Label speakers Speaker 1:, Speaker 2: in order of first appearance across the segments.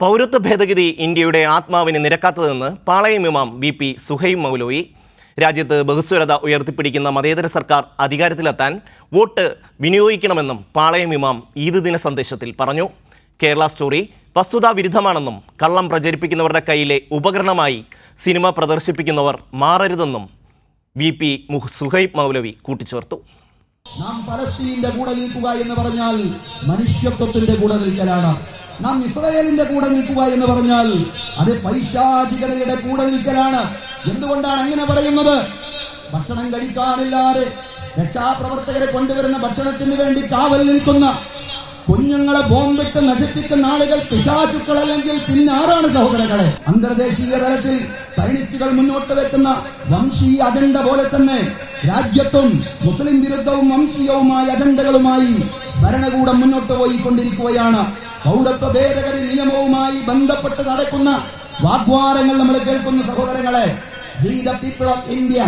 Speaker 1: പൗരത്വ ഭേദഗതി ഇന്ത്യയുടെ ആത്മാവിന് നിരക്കാത്തതെന്ന് പാളയം ഇമാം വി പി സുഹൈം മൗലോയി രാജ്യത്ത് ബഹുസ്വരത ഉയർത്തിപ്പിടിക്കുന്ന മതേതര സർക്കാർ അധികാരത്തിലെത്താൻ വോട്ട് വിനിയോഗിക്കണമെന്നും പാളയം ഇമാം ഈദ് ദിന സന്ദേശത്തിൽ പറഞ്ഞു. കേരള സ്റ്റോറി വസ്തുതാ വിരുദ്ധമാണെന്നും കള്ളം പ്രചരിപ്പിക്കുന്നവരുടെ കയ്യിലെ ഉപകരണമായി സിനിമ പ്രദർശിപ്പിക്കുന്നവർ മാറരുതെന്നും വി പി സുഹൈബ് മൗലവി കൂട്ടിച്ചേർത്തു.
Speaker 2: നാം ഫലസ്തീന്റെ കൂടെ നിൽക്കുക എന്ന് പറഞ്ഞാൽ മനുഷ്യത്വത്തിന്റെ കൂടെ നിൽക്കലാണ്. നാം ഇസ്രയേലിന്റെ കൂടെ നിൽക്കുക എന്ന് പറഞ്ഞാൽ അത് പൈശാചികതയുടെ കൂടെ നിൽക്കലാണ്. എന്തുകൊണ്ടാണ് അങ്ങനെ പറയുന്നത്? ഭക്ഷണം കഴിക്കാനില്ലാതെ രക്ഷാപ്രവർത്തകരെ കൊണ്ടുവരുന്ന ഭക്ഷണത്തിന് വേണ്ടി കാവൽ നിൽക്കുന്ന കുഞ്ഞുങ്ങളെ ബോംബിട്ട് നശിപ്പിക്കുന്ന ആളുകൾ പിശാചുക്കൾ അല്ലെങ്കിൽ പിന്നെ ആരാണ് സഹോദരങ്ങളെ? അന്തർദേശീയ തലത്തിൽ സൈനിസ്റ്റുകൾ മുന്നോട്ട് വെക്കുന്ന വംശീയ അജണ്ട പോലെ തന്നെ രാജ്യത്തും മുസ്ലിം വിരുദ്ധവും വംശീയവുമായ അജണ്ടകളുമായി ഭരണകൂടം മുന്നോട്ട് പോയിക്കൊണ്ടിരിക്കുകയാണ്. പൗരത്വ ഭേദഗതി നിയമവുമായി ബന്ധപ്പെട്ട് നടക്കുന്ന വാഗ്വാദങ്ങൾ നമ്മൾ കേൾക്കുന്ന സഹോദരങ്ങളെ പീപ്പിൾ ഓഫ് ഇന്ത്യ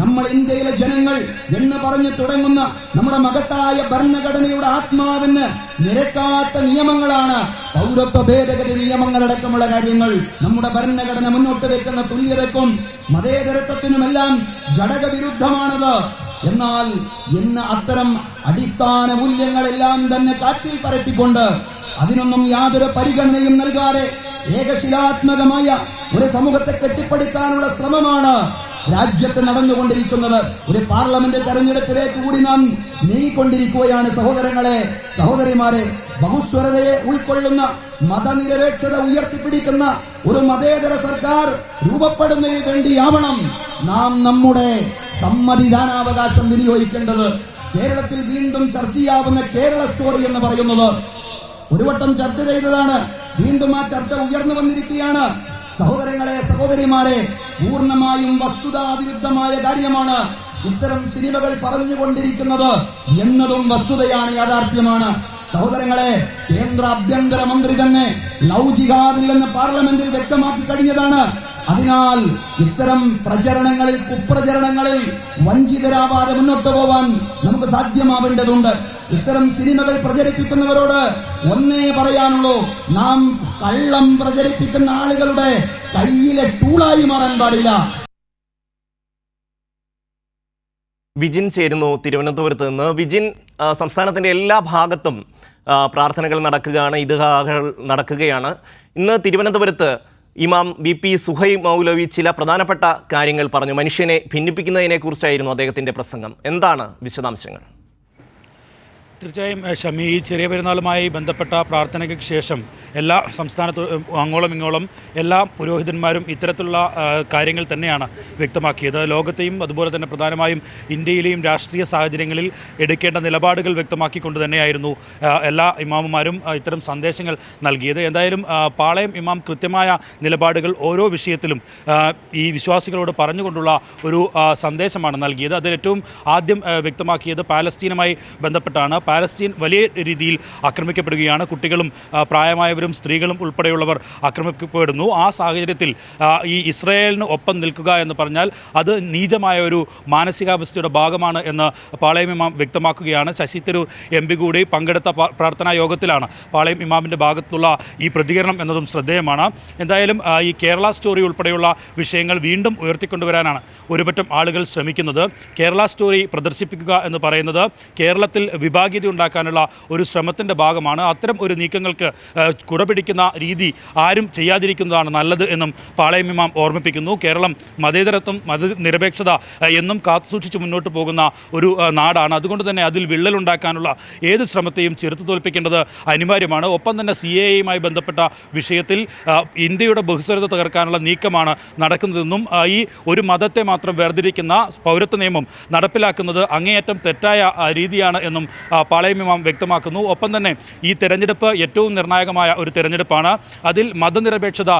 Speaker 2: നമ്മൾ ഇന്ത്യയിലെ ജനങ്ങൾ എന്ന് പറഞ്ഞു തുടങ്ങുന്ന നമ്മുടെ മകത്തായ ഭരണഘടനയുടെ ആത്മാവിന് നിരക്കാത്ത നിയമങ്ങളാണ് പൗരത്വ ഭേദഗതി നിയമങ്ങളടക്കമുള്ള കാര്യങ്ങൾ. നമ്മുടെ ഭരണഘടന മുന്നോട്ട് വെക്കുന്ന തുല്യതയ്ക്കും മതേതരത്വത്തിനുമെല്ലാം ഘടകവിരുദ്ധമാണത്. എന്നാൽ ഇന്ന് അത്തരം അടിസ്ഥാന മൂല്യങ്ങളെല്ലാം തന്നെ കാറ്റിൽ പരത്തിക്കൊണ്ട് അതിനൊന്നും യാതൊരു പരിഗണനയും നൽകാതെ ഏകശിലാത്മകമായ ഒരു സമൂഹത്തെ കെട്ടിപ്പടുക്കാനുള്ള ശ്രമമാണ് രാജ്യത്ത് നടന്നുകൊണ്ടിരിക്കുന്നത്. ഒരു പാർലമെന്റ് തെരഞ്ഞെടുപ്പിലേക്ക് കൂടി നാം നീങ്ങിക്കൊണ്ടിരിക്കുകയാണ് സഹോദരങ്ങളെ സഹോദരിമാരെ. ബഹുസ്വരതയെ ഉൾക്കൊള്ളുന്ന മതനിരപേക്ഷത ഉയർത്തിപ്പിടിക്കുന്ന ഒരു മതേതര സർക്കാർ രൂപപ്പെടുന്നതിന് വേണ്ടിയാവണം നാം നമ്മുടെ സമ്മതിദാനാവകാശം വിനിയോഗിക്കേണ്ടത്. കേരളത്തിൽ വീണ്ടും ചർച്ചയാവുന്ന കേരള സ്റ്റോറി എന്ന് പറയുന്നത് ഒരു വട്ടം ചർച്ച ചെയ്തതാണ്. വീണ്ടും ആ ചർച്ച ഉയർന്നു വന്നിരിക്കുകയാണ്. സഹോദരങ്ങളെ സഹോദരിമാരെ പൂർണമായും വസ്തുതാവിരുദ്ധമായ കാര്യമാണ് ഇത്തരം സിനിമകൾ പറഞ്ഞുകൊണ്ടിരിക്കുന്നത് എന്നതും വസ്തുതയാണ് യാഥാർത്ഥ്യമാണ്. സഹോദരങ്ങളെ കേന്ദ്ര ആഭ്യന്തര മന്ത്രി തന്നെ ലവ് പാർലമെന്റിൽ വ്യക്തമാക്കി കഴിഞ്ഞതാണ്. അതിനാൽ ഇത്തരം പ്രചരണങ്ങളിൽ കുപ്രചരണങ്ങളിൽ വഞ്ചിതരാവാതെ മുന്നോട്ട് പോവാൻ നമുക്ക് സാധ്യമാവേണ്ടതുണ്ട്. ഇത്തരം സിനിമകൾ പ്രചരിപ്പിക്കുന്നവരോട് ഒന്നേ പറയാനുള്ളൂ. നാം കള്ളം പ്രചരിപ്പിക്കുന്ന ആളുകളുടെ കയ്യിലെ ടൂളായി മാറാൻ പാടില്ല.
Speaker 1: വിജിൻ ചേരുന്നു തിരുവനന്തപുരത്ത് നിന്ന്. വിജിൻ സംസ്ഥാനത്തിന്റെ എല്ലാ ഭാഗത്തും പ്രാർത്ഥനകൾ നടക്കുകയാണ് ഇതുഹാകൾ നടക്കുകയാണ്. ഇന്ന് തിരുവനന്തപുരത്ത് ഇമാം വി പി സുഹൈ മൗലവി ചില പ്രധാനപ്പെട്ട കാര്യങ്ങൾ പറഞ്ഞു. മനുഷ്യനെ ഭിന്നിപ്പിക്കുന്നതിനെക്കുറിച്ചായിരുന്നു അദ്ദേഹത്തിന്റെ പ്രസംഗം. എന്താണ് വിശദാംശങ്ങൾ?
Speaker 3: തീർച്ചയായും ഷമി ഈ ചെറിയ പെരുന്നാളുമായി ബന്ധപ്പെട്ട പ്രാർത്ഥനയ്ക്ക് ശേഷം എല്ലാ സംസ്ഥാനത്ത് അങ്ങോളം ഇങ്ങോളം എല്ലാ പുരോഹിതന്മാരും ഇത്തരത്തിലുള്ള കാര്യങ്ങൾ തന്നെയാണ് വ്യക്തമാക്കിയത്. ലോകത്തെയും അതുപോലെ തന്നെ പ്രധാനമായും ഇന്ത്യയിലെയും രാഷ്ട്രീയ സാഹചര്യങ്ങളിൽ എടുക്കേണ്ട നിലപാടുകൾ വ്യക്തമാക്കിക്കൊണ്ട് തന്നെയായിരുന്നു എല്ലാ ഇമാമുമാരും ഇത്തരം സന്ദേശങ്ങൾ നൽകിയത്. എന്തായാലും പാളയം ഇമാം കൃത്യമായ നിലപാടുകൾ ഓരോ വിഷയത്തിലും ഈ വിശ്വാസികളോട് പറഞ്ഞുകൊണ്ടുള്ള ഒരു സന്ദേശമാണ് നൽകിയത്. അതിൽ ഏറ്റവും ആദ്യം വ്യക്തമാക്കിയത് പാലസ്തീനുമായി ബന്ധപ്പെട്ടാണ്. പാലസ്തീൻ വലിയ രീതിയിൽ ആക്രമിക്കപ്പെടുകയാണ്. കുട്ടികളും പ്രായമായവരും സ്ത്രീകളും ഉൾപ്പെടെയുള്ളവർ ആക്രമിക്കപ്പെടുന്നു. ആ സാഹചര്യത്തിൽ ഈ ഇസ്രയേലിന് ഒപ്പം നിൽക്കുക എന്ന് പറഞ്ഞാൽ അത് നീചമായ ഒരു മാനസികാവസ്ഥയുടെ ഭാഗമാണ് എന്ന് പാളയം ഇമാം വ്യക്തമാക്കുകയാണ്. ശശി തരൂർ എം പി കൂടി പങ്കെടുത്ത പ്രാർത്ഥനാ യോഗത്തിലാണ് പാളയം ഇമാമിന്റെ ഭാഗത്തുള്ള ഈ പ്രതികരണം എന്നതും ശ്രദ്ധേയമാണ്. എന്തായാലും ഈ കേരള സ്റ്റോറി ഉൾപ്പെടെയുള്ള വിഷയങ്ങൾ വീണ്ടും ഉയർത്തിക്കൊണ്ടുവരാനാണ് ഒരുപറ്റം ആളുകൾ ശ്രമിക്കുന്നത്. കേരള സ്റ്റോറി പ്രദർശിപ്പിക്കുക എന്ന് പറയുന്നത് കേരളത്തിൽ വിഭാഗീയത ഉണ്ടാക്കാനുള്ള ഒരു ശ്രമത്തിന്റെ ഭാഗമാണ്. അത്തരം ഒരു നീക്കങ്ങൾക്ക് കുടപിടിക്കുന്ന രീതി ആരും ചെയ്യാതിരിക്കുന്നതാണ് നല്ലത് എന്നും പാളയം ഇമാം ഓർമ്മിപ്പിക്കുന്നു. കേരളം മതേതരത്വം മതനിരപേക്ഷത നിരപേക്ഷത എന്നും കാത്തുസൂക്ഷിച്ച് മുന്നോട്ട് പോകുന്ന ഒരു നാടാണ്. അതുകൊണ്ട് തന്നെ അതിൽ വിള്ളലുണ്ടാക്കാനുള്ള ഏത് ശ്രമത്തെയും ചെറുത്തു തോൽപ്പിക്കേണ്ടത് അനിവാര്യമാണ്. ഒപ്പം തന്നെ സി എ യുമായി ബന്ധപ്പെട്ട വിഷയത്തിൽ ഇന്ത്യയുടെ ബഹുസ്വരത തകർക്കാനുള്ള നീക്കമാണ് നടക്കുന്നതെന്നും ഈ ഒരു മതത്തെ മാത്രം വേർതിരിക്കുന്ന പൗരത്വ നിയമം നടപ്പിലാക്കുന്നത് അങ്ങേയറ്റം തെറ്റായ രീതിയാണ് എന്നും പാളയം ഇമാം വ്യക്തമാക്കുന്നു. ഒപ്പം തന്നെ ഈ തെരഞ്ഞെടുപ്പ് ഏറ്റവും നിർണായകമായ ഒരു തെരഞ്ഞെടുപ്പാണ്. അതിൽ മതനിരപേക്ഷത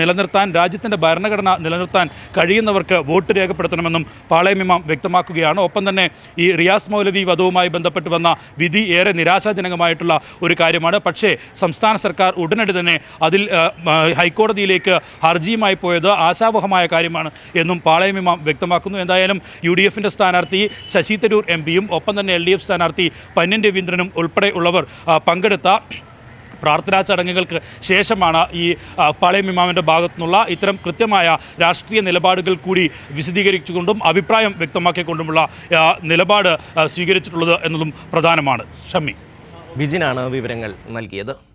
Speaker 3: നിലനിർത്താൻ രാജ്യത്തിന്റെ ഭരണഘടന നിലനിർത്താൻ കഴിയുന്നവർക്ക് വോട്ട് രേഖപ്പെടുത്തണമെന്നും പാളയം ഇമാം വ്യക്തമാക്കുകയാണ്. ഒപ്പം തന്നെ ഈ റിയാസ് മൗലവി വധവുമായി ബന്ധപ്പെട്ട് വന്ന വിധി ഏറെ നിരാശാജനകമായിട്ടുള്ള ഒരു കാര്യമാണ്. പക്ഷേ സംസ്ഥാന സർക്കാർ ഉടനടി തന്നെ അതിൽ ഹൈക്കോടതിയിലേക്ക് ഹർജിയുമായി പോയത് ആശാവഹമായ കാര്യമാണ് എന്നും പാളയം ഇമാം വ്യക്തമാക്കുന്നു. എന്തായാലും യു ഡി എഫിന്റെ സ്ഥാനാർത്ഥി ശശി തരൂർ എം പിയും ഒപ്പം തന്നെ എൽ ഡി എഫ് സ്ഥാനാർത്ഥി പന്ന്യൻ രവീന്ദ്രനും ഉൾപ്പെടെ ഉള്ളവർ ഉൾപ്പെടെയുള്ളവർ പങ്കെടുത്ത പ്രാർത്ഥനാ ചടങ്ങുകൾക്ക് ശേഷമാണ് ഈ പാളയം ഇമാമിന്റെ ഭാഗത്തു നിന്നുള്ള ഇത്തരം കൃത്യമായ രാഷ്ട്രീയ നിലപാടുകൾ കൂടി വിശദീകരിച്ചുകൊണ്ടും അഭിപ്രായം വ്യക്തമാക്കിക്കൊണ്ടുമുള്ള നിലപാട് സ്വീകരിച്ചിട്ടുള്ളത് എന്നതും പ്രധാനമാണ്. ഷമ്മി.
Speaker 1: ബിജിനാണ് വിവരങ്ങൾ നൽകിയത്.